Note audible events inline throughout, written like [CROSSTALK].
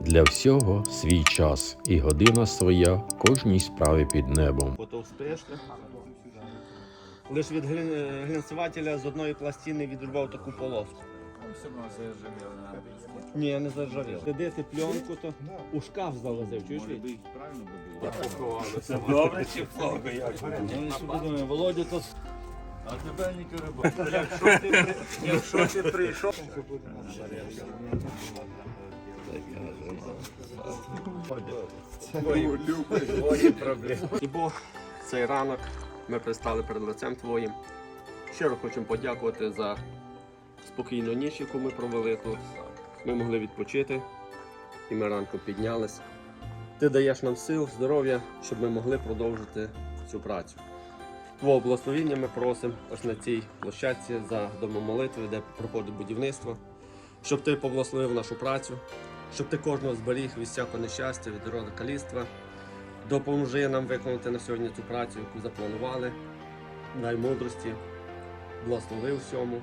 Для всього свій час і година своя кожній справі під небом. Потовстишки. Лиш від глянцевателя з одної пластини відрубав таку полоску. Ні, я не заржавів. Сидити пленку, то у шкаф залазив, чуєш? Віть? Добре чи плохо? Як? Ну, що подумаємо, Володя то А тебе не керебать. якщо ти прийшов. Твої проблеми. І Бог, цей ранок ми пристали перед лицем Твоїм. Щиро хочемо подякувати за спокійну ніч, яку ми провели тут. Ми могли відпочити, і ми ранку піднялись. Ти даєш нам сил, здоров'я, щоб ми могли продовжити цю працю. Твого благословіння ми просимо ось на цій площадці за домом молитви, де проходить будівництво, щоб ти поблагословив нашу працю, щоб ти кожного зберіг від всякого нещастя, від роду каліцтва. Допоможи нам виконати на сьогодні цю працю, яку запланували. Дай мудрості, благослови всьому.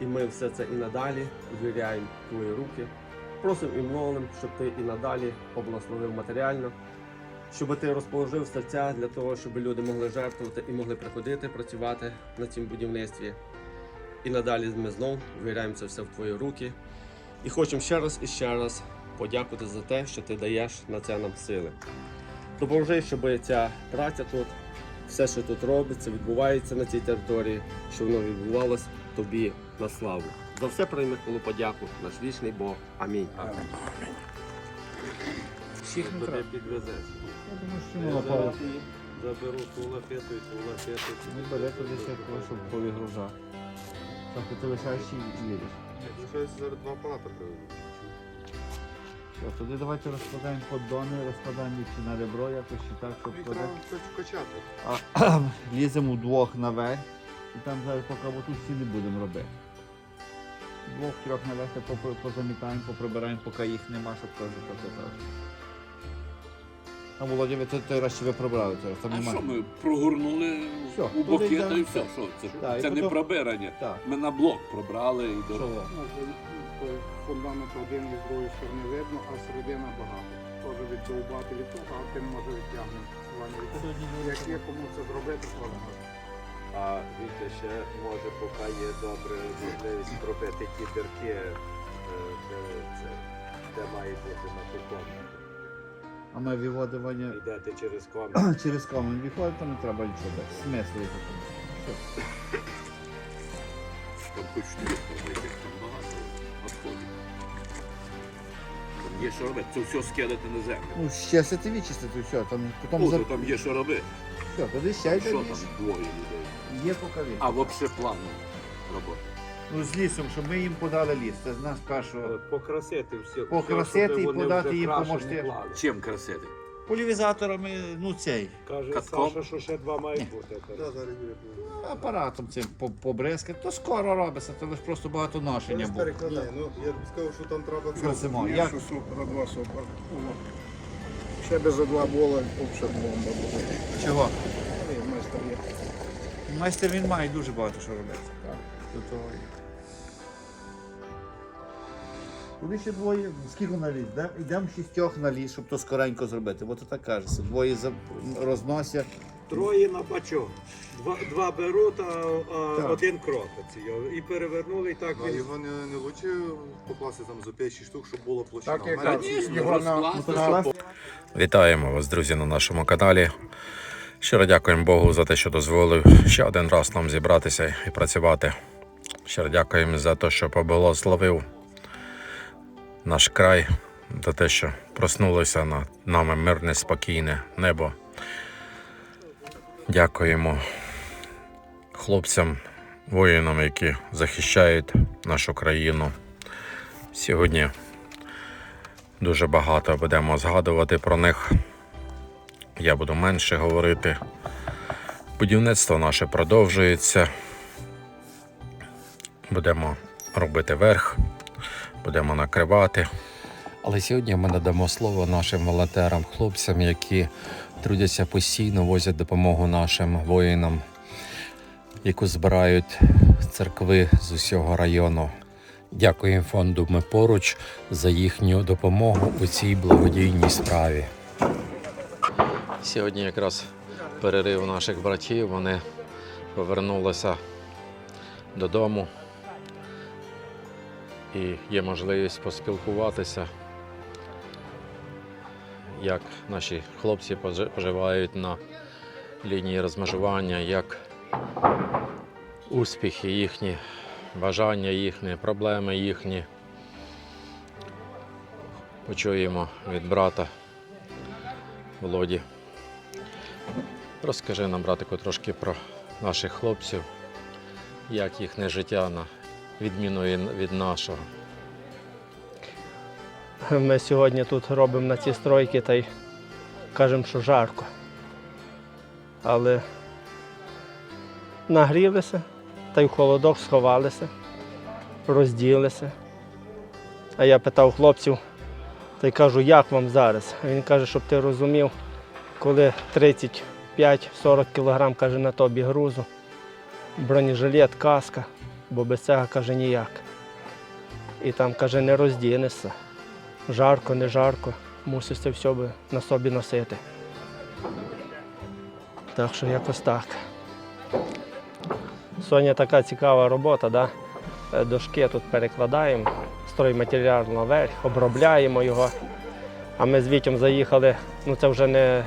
І ми все це і надалі звіряємо твої руки. Просимо і молимо, щоб ти і надалі поблагословив матеріально, щоб ти розположив серця для того, щоб люди могли жертвувати і могли приходити працювати на цьому будівництві. І надалі ми знов ввіряємо це все в твої руки. І хочемо ще раз і ще раз подякувати за те, що ти даєш на це нам сили. Допоможи, щоб ця праця тут, все, що тут робиться, відбувається на цій території, щоб воно відбувалося тобі на славу. За все прийми хвалу подяку, наш вічний Бог. Амінь. Всіх не Туди підвезеш. Я думаю, що мало пара. Заберу ту лафету і ту лафету. Ми далеко десь щоб повигружати. Тобто ти лишаєш і їдеш. Щось зараз два апарата приведуть. Все, тоді давайте розкладаємо поддони, розкладаємо їх на ребро, якось і так, щоб Їх треба качати. А [CLEARS THROAT] ліземо вдвох наверх, і там зараз поки тут всі не будемо робити. Двох-трьох наверх позамітаємо, поприбираємо, поки їх нема, щоб теж покатати. А Володя, ви той раз чи ви прибрали зараз, там А немає. що ми прогорнули Все, у туди боки, та і все. Що це? Так, і це не потім- пробирання. Так, Ми на блок пробрали і що? дорогу. ви? Фундамент один від другої сторони видно, а середина багато. Теж віддовбати від того, а тим може відтягнути. Ваня, від- Як є кому це зробити, то А Вітя ще може, поки є добре можливість пробити ті дірки, е, де, це, де має бути на ту комнату. А ми виводимо Йдете через комнату. [CLEARS THROAT] через камінь виходить, то не треба нічого дати. Такому. Все. Там хоч не там багато відходів. Там є що робити. Це все скидати на землю. Ну, ще це ти вичистити, все, там потім за... там є що робити. Все, тоді ще йде Що там двоє людей? Є поки він. А взагалі плавно робота. Ну, з лісом, щоб ми їм подали ліс. Це з нас першого. Е, Покрасити всі. Покрасити і подати їм, поможти. Чим красити? Полівізаторами, ну цей. Каже Катком? Саша, що ще два мають бути. Юрій. Апаратом цим по- побризкати. То скоро робиться, то лише просто багато ношення було. перекладай. Ну, я б сказав, що там треба Красимо. Як? що за два супер. Ще би за два була, взагалі бомба буде. Чого? Ні, майстер є. Майстер він має дуже багато що робити. До того є. Ще двоє, скільки на ліс? Йдемо- Йдемо шістьох на ліс, щоб то скоренько зробити. Бо то так кажеться. Двоє за- розносять. Троє на бачок. Два, два беруть, а, а Так. один його. І перевернули, і так А він його не, не лучше покласти там за 5-6 штук, щоб було площина. Так, У мене так. чисто. Його на- розкласти, Вітаємо вас, друзі, на нашому каналі. Щиро дякуємо Богу за те, що дозволив ще один раз нам зібратися і працювати. Щиро дякуємо за те, що поблагословив наш край, за те, що проснулося над нами мирне, спокійне небо. Дякуємо хлопцям, воїнам, які захищають нашу країну. Сьогодні дуже багато будемо згадувати про них. Я буду менше говорити. Будівництво наше продовжується. Будемо робити верх, будемо накривати. Але сьогодні ми надамо слово нашим волонтерам, хлопцям, які трудяться постійно, возять допомогу нашим воїнам, яку збирають церкви з усього району. Дякуємо фонду Ми поруч за їхню допомогу у цій благодійній справі. Сьогодні якраз перерив наших братів. Вони повернулися додому. І є можливість поспілкуватися, як наші хлопці поживають на лінії розмежування, як успіхи їхні, бажання їхні, проблеми їхні. Почуємо від брата Володі. Розкажи нам, братику, трошки про наших хлопців, як їхнє життя на відміну від- нашого. Ми сьогодні тут робимо на ці стройки та й кажемо, що жарко. Але нагрілися та й в холодок сховалися, розділися. А я питав хлопців та й кажу, як вам зараз? Він каже, щоб ти розумів, коли 35-40 кілограм каже, на тобі грузу, бронежилет, каска, бо без цього каже ніяк. І там каже, не роздінешся жарко, не жарко, мусиш це все на собі носити. Так що якось так. Сьогодні така цікава робота, да? Е, дошки тут перекладаємо, стройматеріал наверх, обробляємо його. А ми з Вітєм заїхали, ну це вже не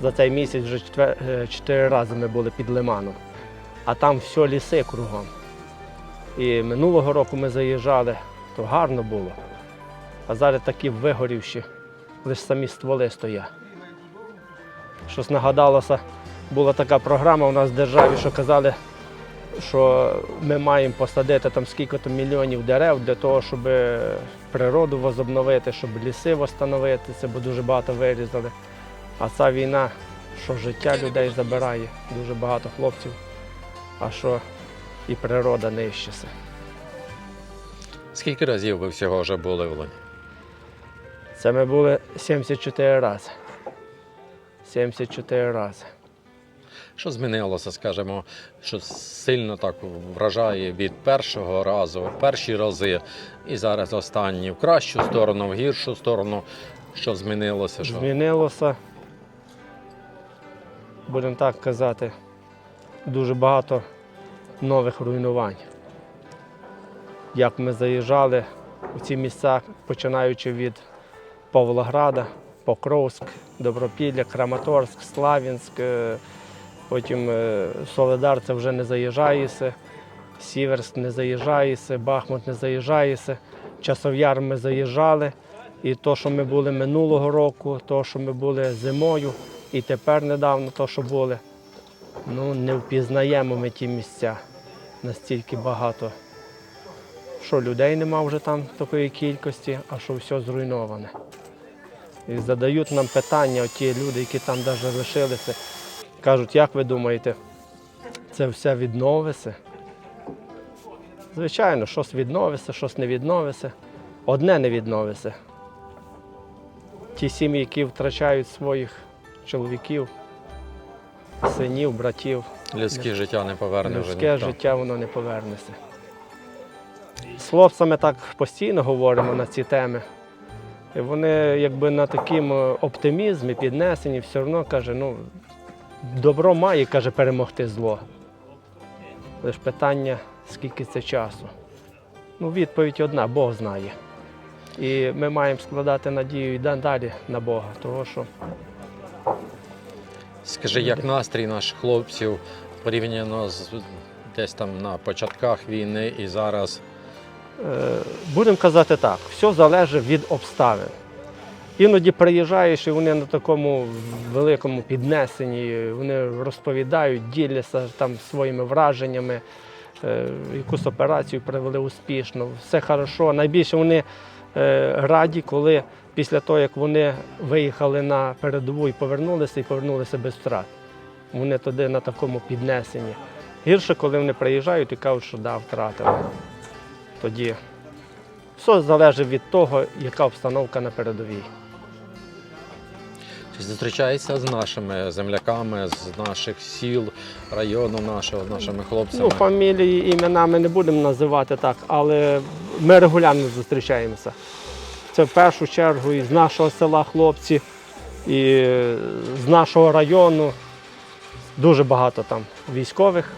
за цей місяць, вже е, чотири рази ми були під лиманом. А там все ліси кругом. І минулого року ми заїжджали, то гарно було. А зараз такі вигорівші, лише самі стволи стоять. Щось нагадалося, була така програма у нас в державі, що казали, що ми маємо посадити там скільки-то мільйонів дерев для того, щоб природу возобновити, щоб ліси встановити, це бо дуже багато вирізали. А ця війна, що життя людей забирає, дуже багато хлопців, а що і природа нищиться. Скільки разів ви всього вже були в Луні? Це ми були 74 рази. 74 рази. Що змінилося, скажімо, що сильно так вражає від першого разу, перші рази, і зараз останні в кращу сторону, в гіршу сторону. Що змінилося? Що? Змінилося, будемо так казати, дуже багато нових руйнувань. Як ми заїжджали у ці місця, починаючи від Павлограда, Покровськ, Добропілля, Краматорськ, Слав'янськ, е, потім е, Соледар це вже не заїжджаєся, Сіверськ не заїжджаєся, Бахмут не заїжджаєся, Часов'яр ми заїжджали. І то, що ми були минулого року, то, що ми були зимою, і тепер недавно то, що були, ну не впізнаємо ми ті місця настільки багато. Що людей нема вже там такої кількості, а що все зруйноване. І задають нам питання, ті люди, які там навіть лишилися, кажуть, як ви думаєте, це все відновиться? Звичайно, щось відновиться, щось не відновиться. Одне не відновиться. Ті сім'ї, які втрачають своїх чоловіків, синів, братів, Людське життя не поверне вже людське ніхто. життя воно не повернеться. З хлопцями так постійно говоримо на ці теми. І вони якби на такому оптимізмі піднесені, все одно каже, ну, добро має, каже, перемогти зло. Лише питання, скільки це часу. Ну, відповідь одна, Бог знає. І ми маємо складати надію і далі на Бога, тому що Скажи, як настрій наших хлопців порівняно з десь там на початках війни і зараз. Е, Будемо казати так, все залежить від обставин. Іноді приїжджаєш і вони на такому великому піднесенні, вони розповідають, діляться там своїми враженнями, е, якусь операцію провели успішно, все хорошо. Найбільше вони е, раді, коли після того, як вони виїхали на передову і повернулися, і повернулися без втрат. Вони туди на такому піднесенні. Гірше, коли вони приїжджають і кажуть, що да, втратили тоді все залежить від того, яка обстановка на передовій. Чи зустрічається з нашими земляками, з наших сіл, району нашого, з нашими хлопцями? Ну, фамілії, імена ми не будемо називати так, але ми регулярно зустрічаємося. Це в першу чергу і з нашого села хлопці, і з нашого району. Дуже багато там військових.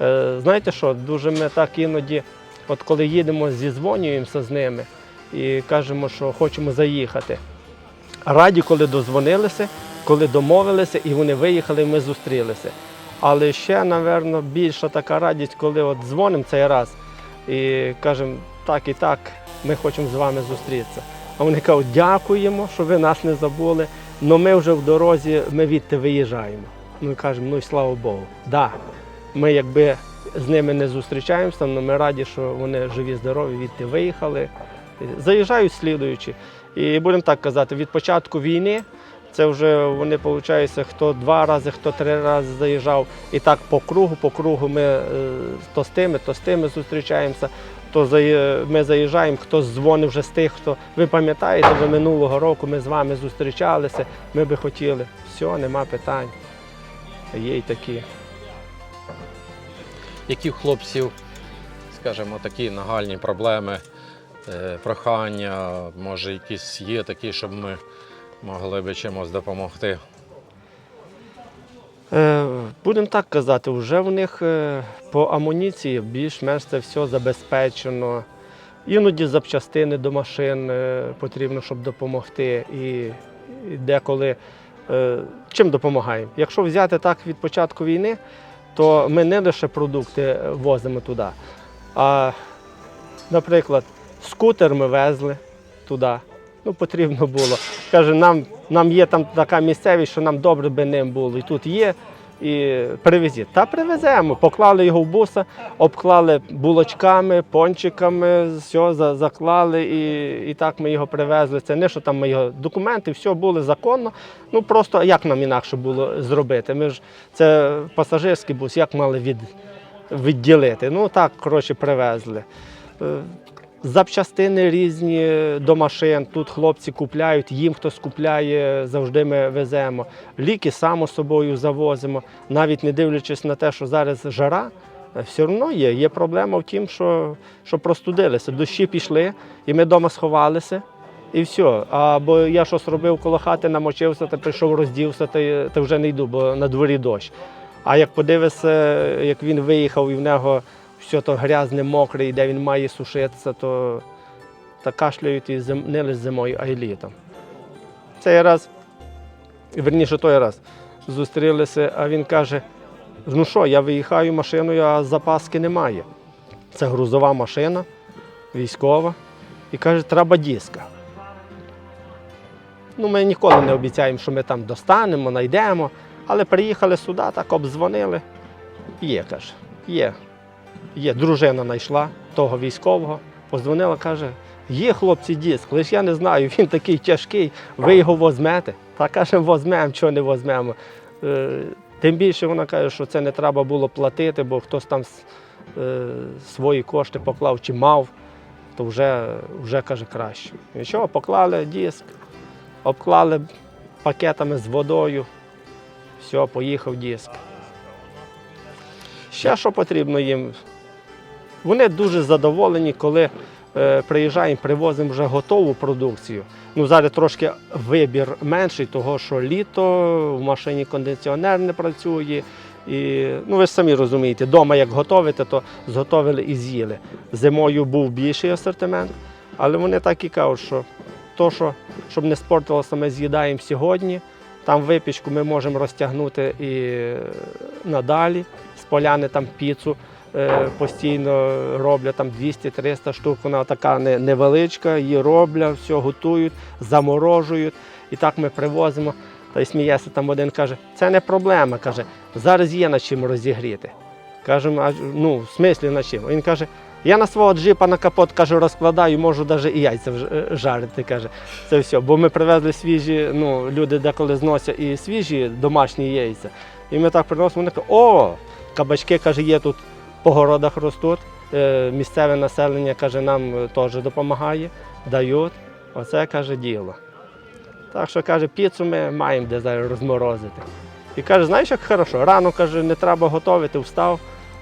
Е, Знаєте що, дуже ми так іноді, от коли їдемо, зізвонюємося з ними і кажемо, що хочемо заїхати. Раді, коли дозвонилися, коли домовилися, і вони виїхали, і ми зустрілися. Але ще, напевно, більша така радість, коли от дзвонимо цей раз і кажемо, так і так, ми хочемо з вами зустрітися. А вони кажуть, дякуємо, що ви нас не забули, але ми вже в дорозі, ми відти виїжджаємо. І кажемо, ну і слава Богу. Да, ми якби з ними не зустрічаємося, але ми раді, що вони живі, здорові, відти виїхали. Заїжджають слідуючі. І будемо так казати, від початку війни це вже вони, виходить, хто два рази, хто три рази заїжджав. І так по кругу, по кругу ми е, то з тими, то з тими зустрічаємося. То ми заїжджаємо, хто дзвонив вже з тих, хто ви пам'ятаєте, ви минулого року ми з вами зустрічалися, ми би хотіли. Все, нема питань. Є й такі. Які в хлопців, скажімо, такі нагальні проблеми, е, прохання, може, якісь є такі, щоб ми могли би чимось допомогти? Е, Будемо так казати, вже в них е, по амуніції більш-менш це все забезпечено. Іноді запчастини до машин потрібно, щоб допомогти. І, деколи чим допомагаємо. Якщо взяти так від початку війни, то ми не лише продукти возимо туди, а, наприклад, скутер ми везли туди. Ну, потрібно було. Каже, нам, нам є там така місцевість, що нам добре би ним було. І тут є, і привезіть. Та привеземо. Поклали його в буса, обклали булочками, пончиками, все заклали, і, і так ми його привезли. Це не що там його документи, все було законно. Ну просто як нам інакше було зробити? Ми ж це пасажирський бус, як мали від, відділити? Ну так, коротше, привезли. Запчастини різні до машин. Тут хлопці купляють, їм хтось купляє, завжди ми веземо. Ліки само собою завозимо. Навіть не дивлячись на те, що зараз жара, е, все одно є. Є проблема в тім, що, що простудилися. Дощі пішли, і ми вдома сховалися. І все. Або я щось робив коло хати, намочився, та прийшов, роздівся, та, та вже не йду, бо на дворі дощ. А як подивишся, як він виїхав і в нього все то грязне, мокре, і де він має сушитися, то та кашляють і зим, не лише зимою, а й літом. Цей раз, верніше той раз, зустрілися, а він каже: ну що, я виїхаю машиною, а запаски немає. Це грузова машина, військова. І каже, треба диска. Ну, ми ніколи не обіцяємо, що ми там достанемо, знайдемо. Але приїхали сюди, так обдзвонили. Є, каже, є. Є, дружина знайшла того військового, позвонила, каже, є хлопці диск, лише я не знаю, [LAUGHS] він такий тяжкий, ви його возьмете. Та каже, возьмемо, чого не возьмемо. Е, Тим більше вона каже, що це не треба було платити, бо хтось там е, свої кошти поклав чи мав, то вже, вже каже краще. І що, поклали диск, обклали пакетами з водою, все, поїхав диск. Ще що потрібно їм? Вони дуже задоволені, коли е, приїжджаємо, привозимо вже готову продукцію. Ну, зараз трошки вибір менший, того що літо, в машині кондиціонер не працює. І, ну, ви ж самі розумієте, вдома як готовите, то зготовили і з'їли. Зимою був більший асортимент, але вони так і кажуть, що то, що, щоб не спортилося, ми з'їдаємо сьогодні. Там випічку ми можемо розтягнути і е, надалі. З поляни там піцу постійно роблять там 200-300 штук. Вона така невеличка, її роблять, все готують, заморожують. І так ми привозимо. Та й сміється там один каже, це не проблема. каже, зараз є над чим розігріти. Кажемо, ну, в смислі на чим? Він каже, я на свого джипа на капот каже, розкладаю, можу навіть і яйця е, жарити. каже. Це все. Бо ми привезли свіжі, ну, люди деколи зносять і свіжі домашні яйця. І ми так приносимо, вони кажуть, о, кабачки каже, є тут по городах ростуть. Е, Місцеве населення каже, нам е, теж допомагає, дають. Оце каже діло. Так що каже, піцу ми маємо де зараз розморозити. І каже, знаєш, як хорошо, рано каже, не треба готувати, встав,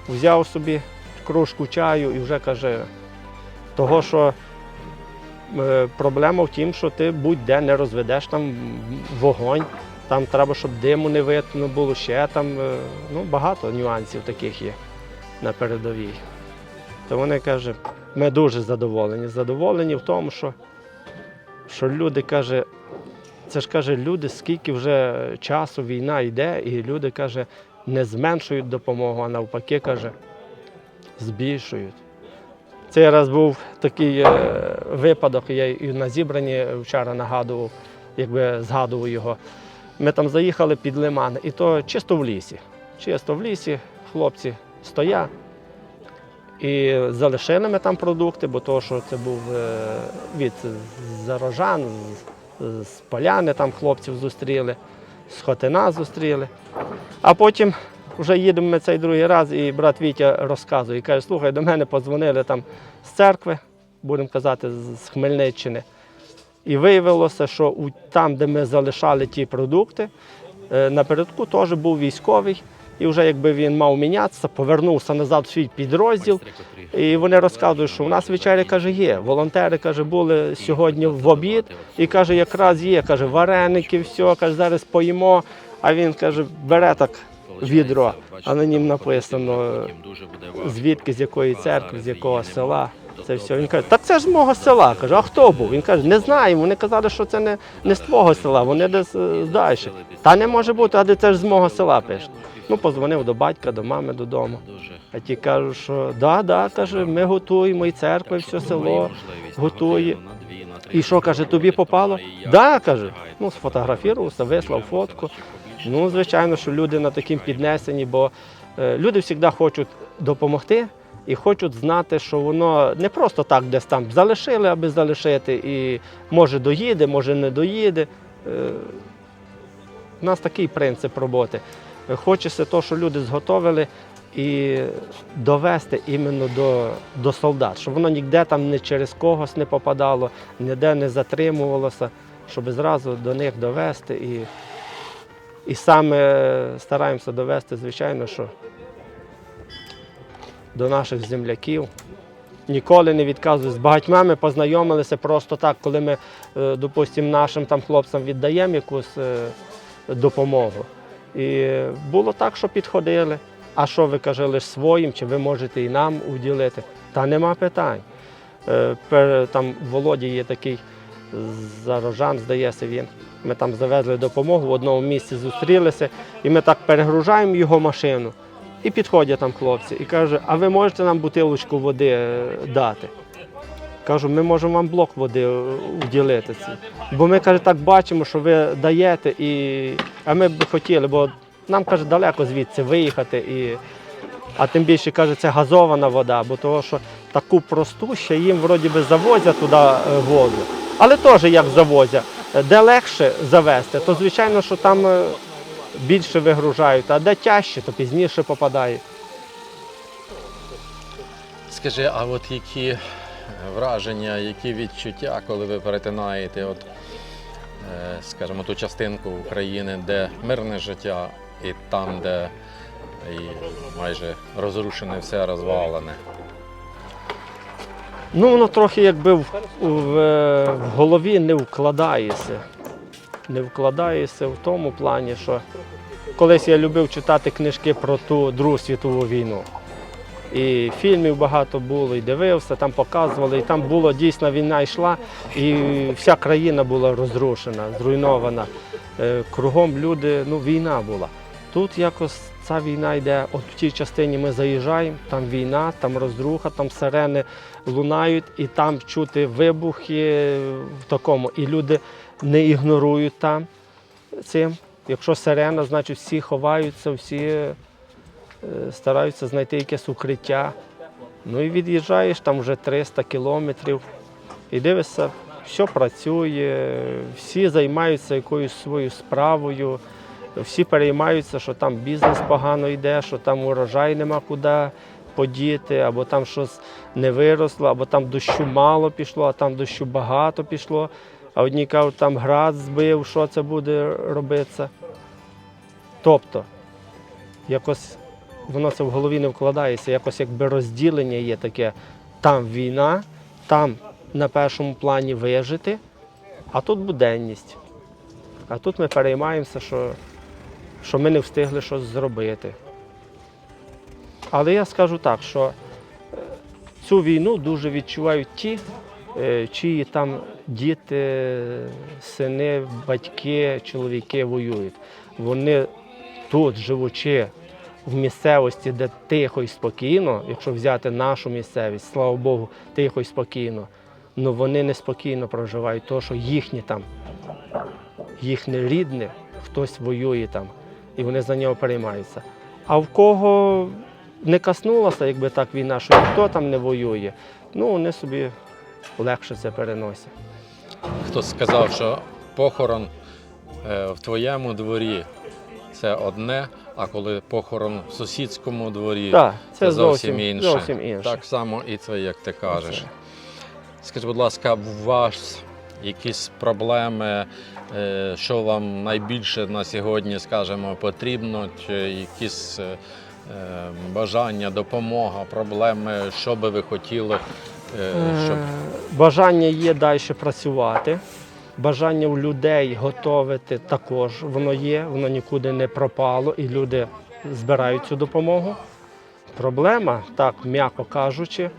взяв собі кружку чаю і вже каже, того, що е, проблема в тім, що ти будь-де не розведеш там вогонь, там треба, щоб диму не видно було, ще там ну, багато нюансів таких є на передовій. То вони каже, ми дуже задоволені. Задоволені в тому, що, що люди каже, це ж каже, люди, скільки вже часу війна йде, і люди каже, не зменшують допомогу, а навпаки, каже, збільшують. Цей раз був такий е, випадок, я і на зібранні вчора нагадував, якби згадував його. Ми там заїхали під лиман, і то чисто в лісі. Чисто в лісі хлопці стоять. І залишили ми там продукти, бо то, що це був е, від зарожан, з, поляни там хлопців зустріли, з Хотина зустріли. А потім вже їдемо ми цей другий раз, і брат Вітя розказує, і каже, слухай, до мене подзвонили там з церкви, будемо казати, з з Хмельниччини. І виявилося, що там, де ми залишали ті продукти, е, напередку теж був військовий. І вже якби він мав мінятися, повернувся назад в свій підрозділ. І вони розказують, що у нас вечеря каже, є. Волонтери каже, були сьогодні в обід, і каже, якраз є, каже, вареники, все, каже, зараз поїмо. А він каже, бере так відро, а на нім написано звідки, з якої церкви, з якого села. Це все. Він каже, так це ж з мого села. Каже, а хто був? Він каже, не знаємо. Вони казали, що це не, не з твого села, вони десь е, далі. Та не може бути, а де це ж з мого села пише. Ну, позвонив до батька, до мами додому. А ті кажуть, що да, да, каже, ми готуємо, і церква, і все село готує. І що, каже, тобі попало? Да, каже. Ну, сфотографувався, вислав фотку. Ну, звичайно, що люди на таким піднесені, бо е, люди завжди хочуть допомогти і хочуть знати, що воно не просто так десь там залишили, аби залишити, і може доїде, може не доїде. Е, У нас такий принцип роботи. Е, Хочеться то, що люди зготовили, і довести іменно до, до солдат, щоб воно ніде там не через когось не попадало, ніде не затримувалося, щоб зразу до них довести. І, і саме стараємося довести, звичайно, що до наших земляків. Ніколи не відказую. З багатьма ми познайомилися просто так, коли ми, е, допустимо, нашим там хлопцям віддаємо якусь е, допомогу. І було так, що підходили. А що ви каже, лише своїм, чи ви можете і нам уділити? Та нема питань. Е, Там Володі є такий зарожан, здається, він. Ми там завезли допомогу, в одному місці зустрілися, і ми так перегружаємо його машину. І підходять там хлопці і каже, а ви можете нам бутилочку води е, дати? Кажу, ми можемо вам блок води е, уділити. Бо ми каже, так бачимо, що ви даєте, і... а ми б хотіли, бо нам каже, далеко звідси виїхати. І... А тим більше каже, це газована вода, бо того, що таку просту ще їм вроді би завозять туди е, воду. Але теж як завозять. Де легше завезти, то звичайно, що там більше вигружають, а де тяжче, то пізніше попадає. Скажи, а от які враження, які відчуття, коли ви перетинаєте, от, е, скажімо, ту частинку України, де мирне життя, і там, де і майже розрушене все розвалене. Ну, воно трохи якби в, в, е, в голові не вкладається. Не вкладається в тому плані, що колись я любив читати книжки про ту Другу світову війну. І фільмів багато було, і дивився, там показували, і там було дійсно війна йшла, і вся країна була розрушена, зруйнована. Е, Кругом люди, ну війна була. Тут якось ця війна йде, от в тій частині ми заїжджаємо, там війна, там розруха, там сирени лунають, і там чути вибухи в такому. І люди не ігнорують там цим. Якщо сирена, значить всі ховаються, всі е, стараються знайти якесь укриття. Ну і від'їжджаєш там вже 300 кілометрів і дивишся, все працює, всі займаються якоюсь своєю справою, всі переймаються, що там бізнес погано йде, що там урожай нема куди подіти, або там щось не виросло, або там дощу мало пішло, а там дощу багато пішло. А одні кажуть, там град збив, що це буде робитися. Тобто, якось воно це в голові не вкладається, якось якби розділення є таке, там війна, там на першому плані вижити, а тут буденність. А тут ми переймаємося, що, що ми не встигли щось зробити. Але я скажу так, що е, цю війну дуже відчувають ті, чиї там діти, сини, батьки, чоловіки воюють. Вони тут, живучи в місцевості, де тихо і спокійно, якщо взяти нашу місцевість, слава Богу, тихо і спокійно, ну вони неспокійно проживають, тому що їхні там, їхнє рідне, хтось воює там, і вони за нього переймаються. А в кого не коснулася, якби так війна, що ніхто там не воює, ну вони собі легше це переносять. Хтось сказав, що похорон е, в твоєму дворі це одне, а коли похорон в сусідському дворі, Так, це, це зовсім, зовсім інше. зовсім інше. Так само і це, як ти кажеш. Скажіть, будь ласка, у вас якісь проблеми, е, що вам найбільше на сьогодні, скажімо, потрібно, чи якісь е, бажання, допомога, проблеми, що би ви хотіли, щоб Е, Бажання є далі працювати. Бажання у людей готовити також воно є, воно нікуди не пропало, і люди збирають цю допомогу. Проблема, так м'яко кажучи,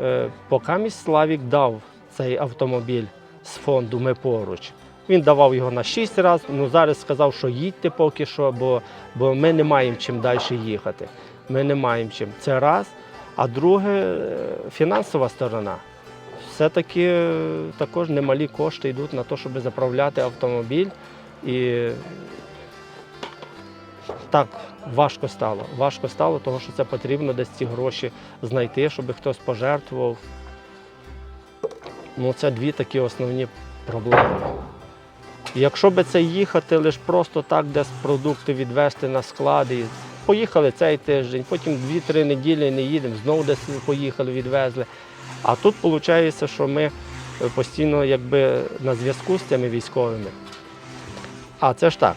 е, поки мій Славік дав цей автомобіль з фонду Ми поруч. Він давав його на 6 разів, ну зараз сказав, що їдьте поки що, бо, бо ми не маємо чим далі їхати. Ми не маємо чим. Це раз. А друге, е, фінансова сторона. Все-таки е, також немалі кошти йдуть на те, щоб заправляти автомобіль. І так важко стало. Важко стало, тому що це потрібно десь ці гроші знайти, щоб хтось пожертвував. Ну, це дві такі основні проблеми. Якщо би це їхати лише просто так, десь продукти відвезти на склади, поїхали цей тиждень, потім 2-3 неділі не їдемо, знову десь поїхали, відвезли. А тут виходить, що ми е, постійно якби на зв'язку з цими військовими. А це ж так,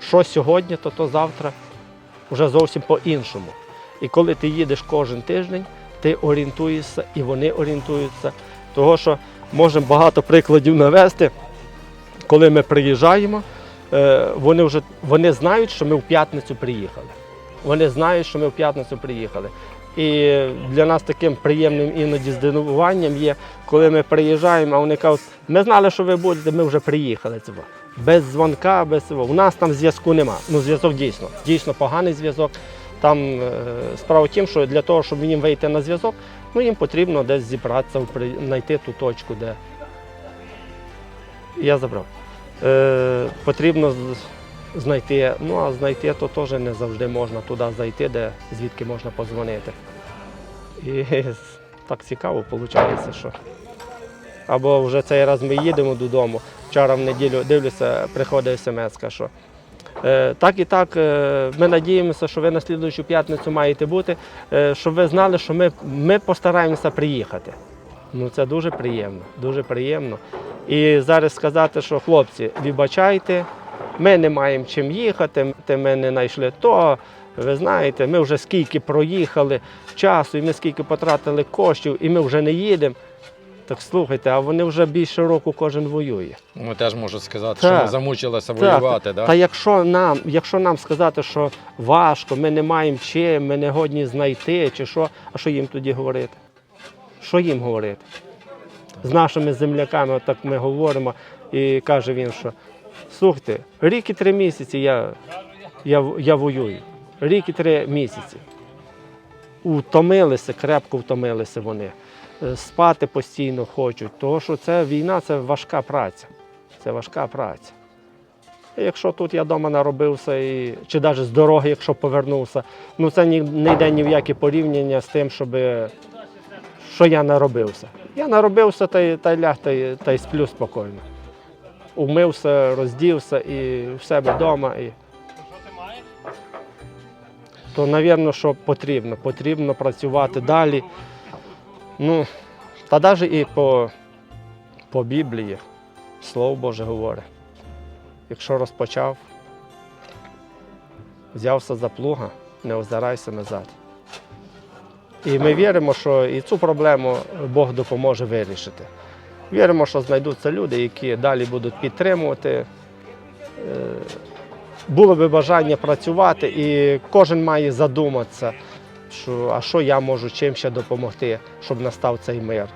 що сьогодні, то то завтра вже зовсім по-іншому. І коли ти їдеш кожен тиждень, ти орієнтуєшся і вони орієнтуються. Того, що можемо багато прикладів навести, коли ми приїжджаємо, е, вони вже вони знають, що ми в п'ятницю приїхали. Вони знають, що ми в п'ятницю приїхали. І для нас таким приємним іноді здивуванням є, коли ми приїжджаємо, а вони кажуть, ми знали, що ви будете, ми вже приїхали. Цього. Без дзвонка, без цього. У нас там зв'язку нема. Ну, зв'язок дійсно, дійсно поганий зв'язок. Там е, справа в тім, що для того, щоб їм вийти на зв'язок, ну їм потрібно десь зібратися, знайти ту точку, де. Я забрав. Е, потрібно знайти, ну а знайти то теж не завжди можна туди зайти, де звідки можна подзвонити. І [LAUGHS] так цікаво виходить, що. Або вже цей раз ми їдемо додому. Вчора в неділю дивлюся, приходить смс, що е, так і так, е, ми надіємося, що ви на слідуючу п'ятницю маєте бути, е, щоб ви знали, що ми, ми постараємося приїхати. Ну це дуже приємно, дуже приємно. І зараз сказати, що хлопці, вибачайте, ми не маємо чим їхати, ми не знайшли то. Ви знаєте, ми вже скільки проїхали часу, і ми скільки потратили коштів, і ми вже не їдемо. Так слухайте, а вони вже більше року кожен воює. ми теж можуть сказати, Так. що ми замучилися Так, воювати. Да? Та якщо нам, якщо нам сказати, що важко, ми не маємо чим, ми не годні знайти, чи що, а що їм тоді говорити? Що їм говорити? З нашими земляками, отак ми говоримо, і каже він, що слухайте, рік і три місяці я, я, я воюю. Рік і три місяці. Утомилися, крепко втомилися вони. Е, Спати постійно хочуть, тому що це війна це важка праця. Це важка праця. Якщо тут я вдома наробився, і, чи навіть з дороги, якщо повернувся, ну це ні, не йде ні в яке порівняння з тим, щоб, що я наробився. Я наробився та й, та та та й сплю спокійно. Умився, роздівся і в себе вдома. І... То, мабуть, що потрібно. Потрібно працювати далі. Ну, та навіть і по, по Біблії. Слово Боже говорить. Якщо розпочав, взявся за плуга, не озирайся назад. І ми віримо, що і цю проблему Бог допоможе вирішити. Віримо, що знайдуться люди, які далі будуть підтримувати. Е, Було би бажання працювати, і кожен має задуматися, що, а що я можу чим ще допомогти, щоб настав цей мир.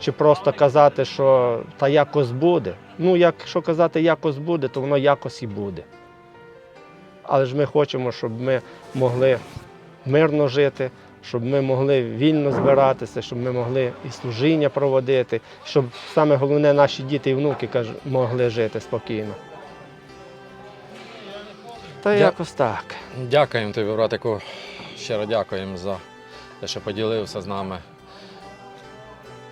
Чи просто казати, що та якось буде. Ну, якщо казати якось буде, то воно якось і буде. Але ж ми хочемо, щоб ми могли мирно жити, щоб ми могли вільно збиратися, щоб ми могли і служіння проводити, щоб саме головне наші діти і внуки могли жити спокійно. Та Дя- якось так. Дякуємо тобі, братику. Щиро дякуємо за те, що поділився з нами.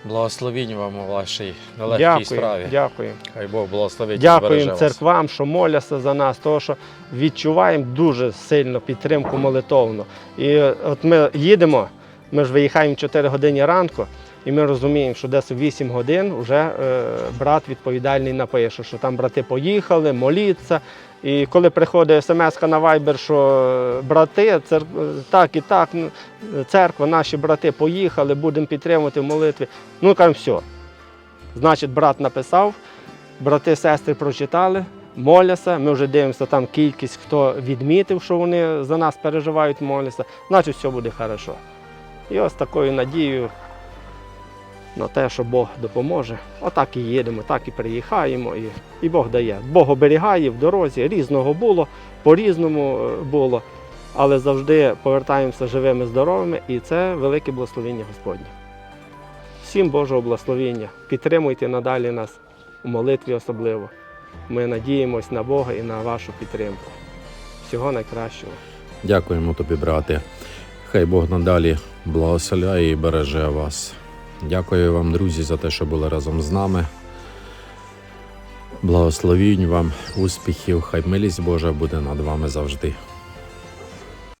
Благословінь вам у вашій нелегкій Дякую, справі. дякую. Хай Бог благословить Дякуємо церквам, що моляться за нас, тому що відчуваємо дуже сильно підтримку молитовну. І от ми їдемо, ми ж виїхаємо 4 години ранку, і ми розуміємо, що десь у 8 годин вже е, брат відповідальний напише, що там брати поїхали, моліться. І коли приходить смс на Viber, що е, брати, цер... так і так, ну, церква, наші брати поїхали, будемо підтримувати в молитві. Ну кажемо, все. Значить, брат написав, брати, сестри прочитали, моляться. Ми вже дивимося там кількість, хто відмітив, що вони за нас переживають, моляться. Значить, все буде хорошо. І ось такою надією на те, що Бог допоможе. Отак і їдемо, так і приїхаємо, і, і Бог дає. Бог оберігає в дорозі, різного було, по-різному е, було, але завжди повертаємося живими, здоровими, і це велике благословіння Господнє. Всім Божого благословіння. Підтримуйте надалі нас у молитві особливо. Ми надіємось на Бога і на вашу підтримку. Всього найкращого. Дякуємо тобі, брате. Хай Бог надалі благословляє і береже вас. Дякую вам, друзі, за те, що були разом з нами. Благословінь вам, успіхів, хай милість Божа буде над вами завжди.